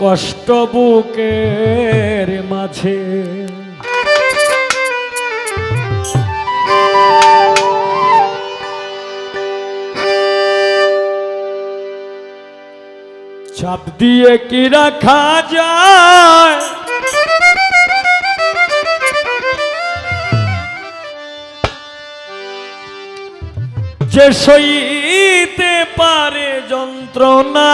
কষ্ট বুকের মাঝে। চাপ দিয়ে কি রাখা যায়? যে সইতে পারে যন্ত্রণা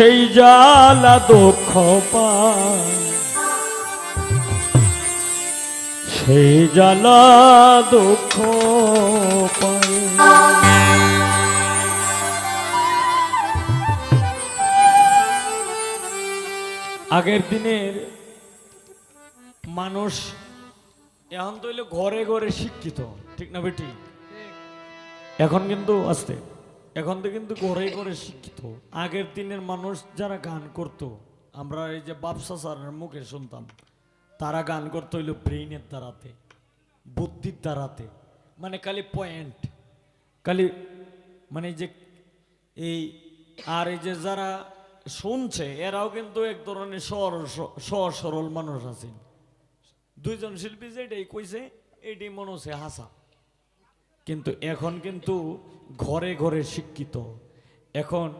সেই জ্বালা দুঃখ পায়। সেই জ্বালা দুঃখ পায়। আগের দিনের মানুষ এখন তো ঘরে ঘরে শিক্ষিত ঠিক না বেটি? এখন কিন্তু আসতে। এখন তো কিন্তু ঘরে ঘরে শিক্ষিত। আগের দিনের মানুষ যারা গান করত, আমরা এই যে বাপসা সারের মুখে শুনতাম, তারা গান করতে হইল ব্রেইনের দ্বারাতে, বুদ্ধির দ্বারাতে মানে খালি পয়েন্ট খালি মানে যে এই আর এই যে যারা শুনছে, এরাও কিন্তু এক ধরনের সরল সরল মানুষ আছেন। দুইজন শিল্পী যেটাই কইছে, এটাই মনে হচ্ছে হাসা। কিন্তু এখন কিন্তু ঘরে ঘরে শিক্ষিত। এখন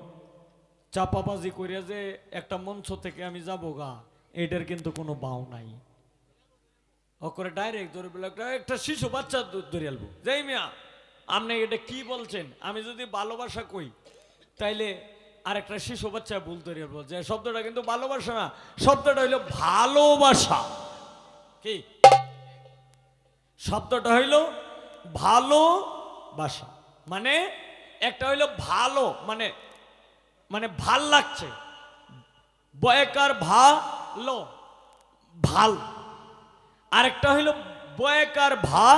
চাপাবাজি করিয়া যে একটা মঞ্চ থেকে আমি যাব গা, এটার কিন্তু কোনো বাও নাই। করে ডাইরেক্ট ধরে বলে, একটা- শিশু বাচ্চা ধরে আলবো যাই মিয়া, আপনি এটা কি বলছেন? আমি যদি ভালোবাসা কই, তাইলে আর একটা শিশু বাচ্চা ভুল ধরে আলবো যে শব্দটা কিন্তু ভালোবাসা না, শব্দটা হইল ভালোবাসা। কি? শব্দটা হইল ভালোবাসা মানে একটা হইল ভালো মানে মানে ভালো লাগছে। বয়কার ভালো, ভালো। আরেকটা হইল বয়কার ভা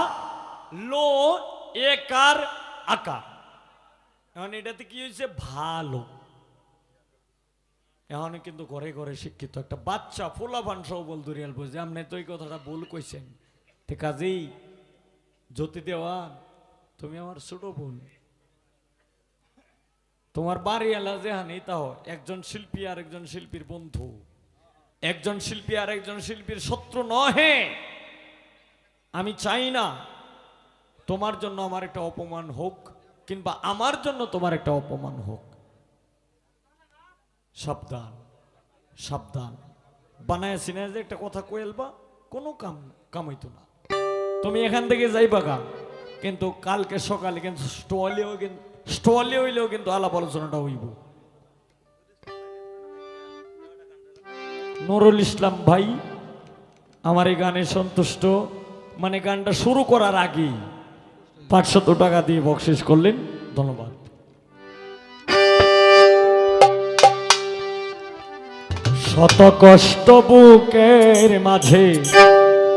লো একার আকার। এখন এটাতে কি হয়েছে ভালো। এখন কিন্তু ঘরে ঘরে শিক্ষিত একটা বাচ্চা ফোলা ফানসাও বল দুরিয়াল বুঝে। আপনি তো এই কথাটা ভুল কইছেন। ঠিক কাজেই জ্যোতি দেওয়ান তুমি আমার ছোট বোন তোমার বাড়ি এলা যেহানি তাও একজন শিল্পী আর একজন শিল্পীর বন্ধু একজন শিল্পী আর একজন শিল্পীর শত্রু নহে আমি চাই না তোমার জন্য আমার একটা অপমান হোক কিংবা আমার জন্য তোমার একটা অপমান হোক সাবধান সাবধান বানায় সিনে যে একটা কথা কয়েলবা কোনো কাম কামাইতো না তুমি এখান থেকে যাইবা গা। কিন্তু কালকে সকালে কিন্তু স্টলেও কিন্তু স্টলে হইলেও কিন্তু আলাপ আলোচনাটা হইব। নুরুল ইসলাম ভাই, আমার এই গানে সন্তুষ্ট। মানে গানটা শুরু করার আগেই পাঁচশত টাকা দিয়ে বকশিস করলেন। ধন্যবাদ। শত কষ্ট বুকের মাঝে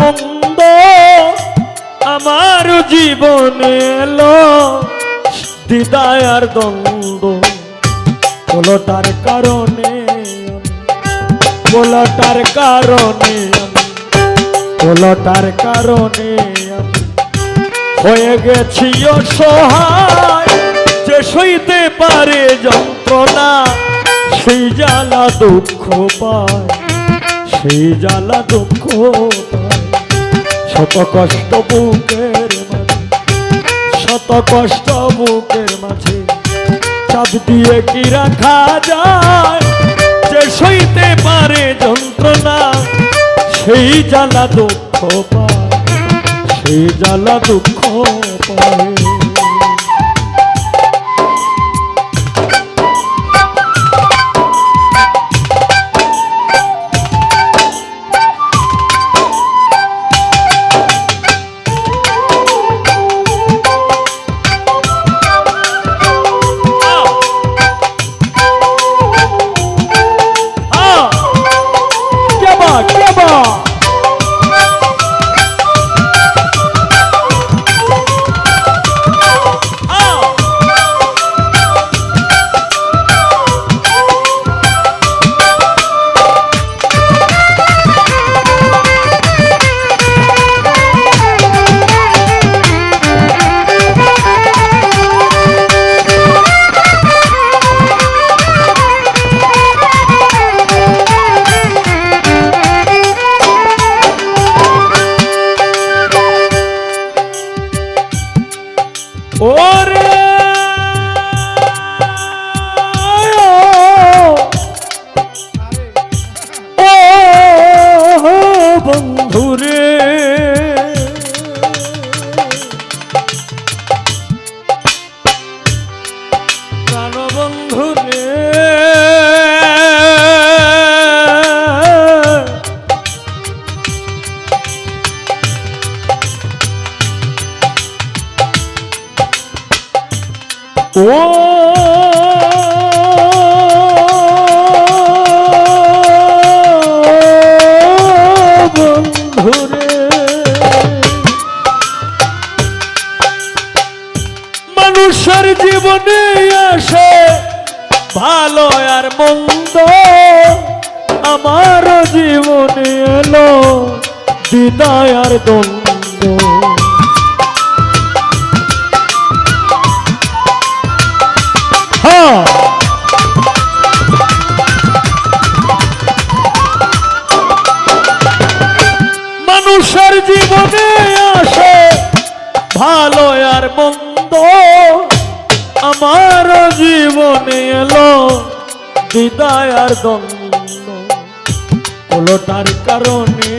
মন্দ আমার জীবনে এলো দিদায় আর দ্বন্দ্ব। কোলোটার কারণে কোলোটার কারণে কোলোটার কারণে হয়ে গেছি অসহায়, যে সইতে পারে যন্ত্রণা, সেই জ্বালা দুঃখ পায়, সেই জ্বালা দুঃখ পায়। শত কষ্ট বুকের মাঝে, শত কষ্ট বুকের মাঝে চাপ দিয়ে কি রাখা যায়? যে সইতে পারে যন্ত্রণা, সেই জ্বালা দুঃখ পায়, সেই জ্বালা দুঃখ পায়। মানুষের জীবনে আসে ভালো আর মন্দ। আমার জীবনে এলো বিদায় আর দ্বন্দ্ব। হ্যাঁ। মানুষের জীবনে আসে ভালো আর মন্দ। জীবনে এলো, বিদায় আর দ্বন্দ্ব। কারণে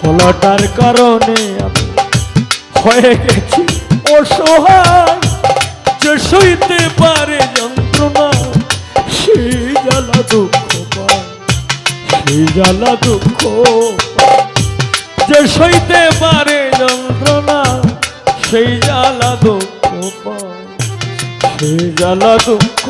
কোলোটার কারণে আমি হয়ে গেছি অসহায়। যে সইতে পারে যন্ত্রণা সেই জ্বালা দুঃখ সেই জ্বালা দুঃখ। যে সইতে পারে যন্ত্রণা, সেই জ্বালা দুঃখ পায়। জ্বালা দুঃখ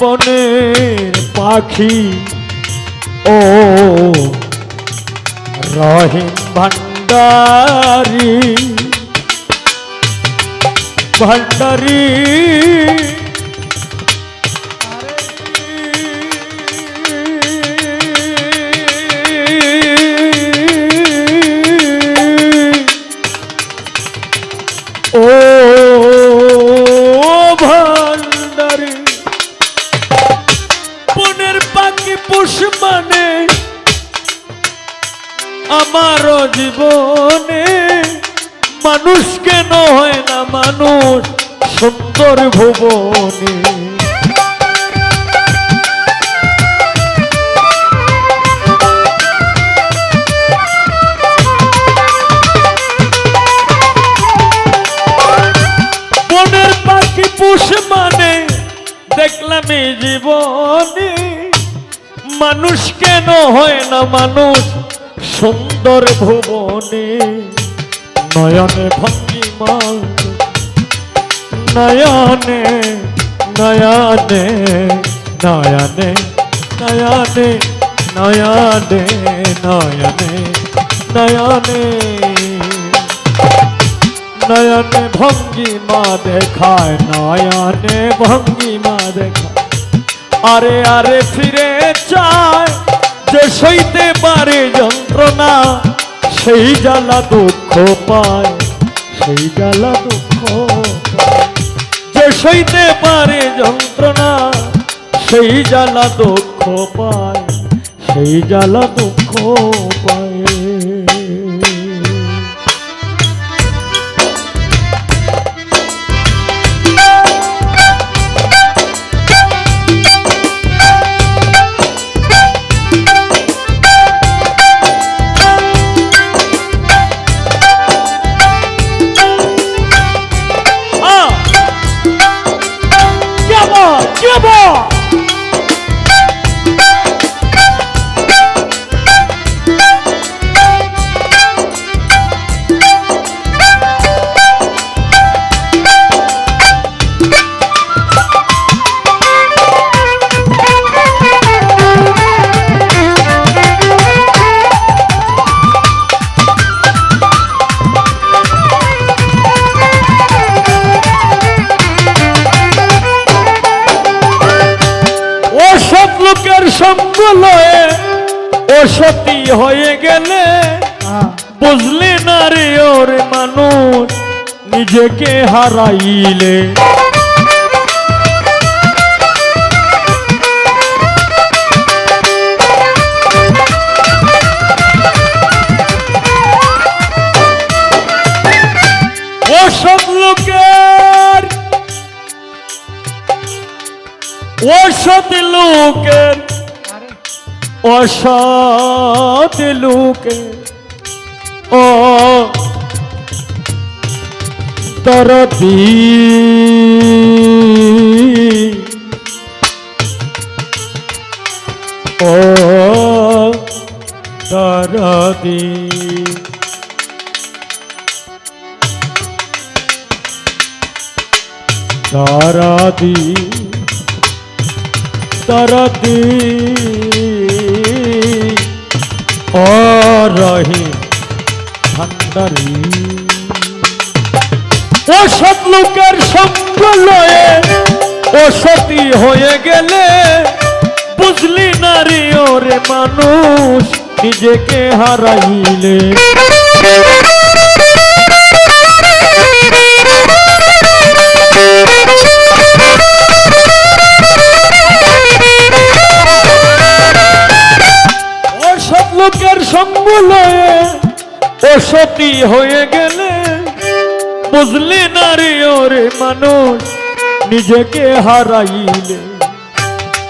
বনের পাখি। ও রহিম ভণ্ডারি ভণ্ডারি কেন হয় না মানুষ সুন্দর ভুবনে। নয়নে ভঙ্গিমা নয়নে নয়নে নয়নে নয়নে নয়নে নয়নে নয়নে। নয়নে ভঙ্গিমা দেখায়, নয়নে ভঙ্গিমা দেখায়। আরে আরে ফিরে চায় যে সইতে পারে যন্ত্রণা, সেই জ্বালা দুঃখ পায়, সেই জ্বালা দুঃখ। যে সইতে পারে যন্ত্রণা, সেই জ্বালা দুঃখ পায়, সেই জ্বালা দুঃখ নিজেকে হারাইলে। ওসব লোকের অসৎ লোকের অসৎ লোকের ও তরতি ও তরতি তারাদি তরতি ও রহি ঠান্ডারী সব লোকের সঙ্গ লয়ে ও সতী হয়ে গেলে বুঝলি নারী, ওরে মানুষ, নিজেকে হারাইলে। সব লোকের সঙ্গ লয়ে ও সতী হয়ে গেলে বুঝলি নারী ওরে মানুষ? নিজেকে হারাইলে।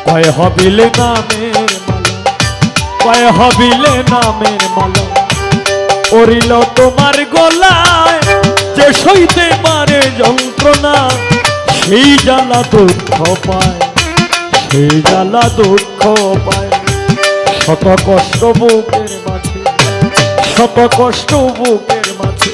কয় হবিলে নামের মালা, কয় হবিলে নামের মালা। পড়িল তোমার গলায় যে সইতে পারে যন্ত্রণা, সেই জ্বালা দুঃখ পায়, সেই জ্বালা দুঃখ পায়। শত কষ্ট বুকের মাঝে, শত কষ্ট বুকের মাঝে।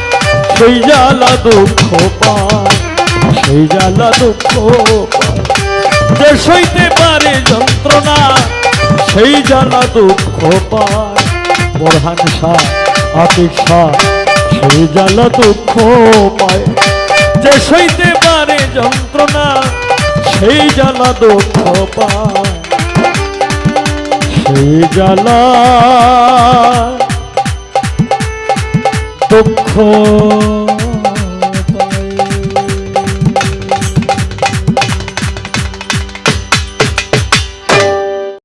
সেই জ্বালা দুঃখ পায়, সেই জ্বালা দুঃখ যে সইতে পারে যন্ত্রণা, সেই জ্বালা দুঃখ পায়। বোরহান শাহ আতিক সেই জ্বালা দুঃখ পায়। যে সইতে পারে যন্ত্রণা, সেই জ্বালা দুঃখ পায়। সেই জ্বালা দুঃখ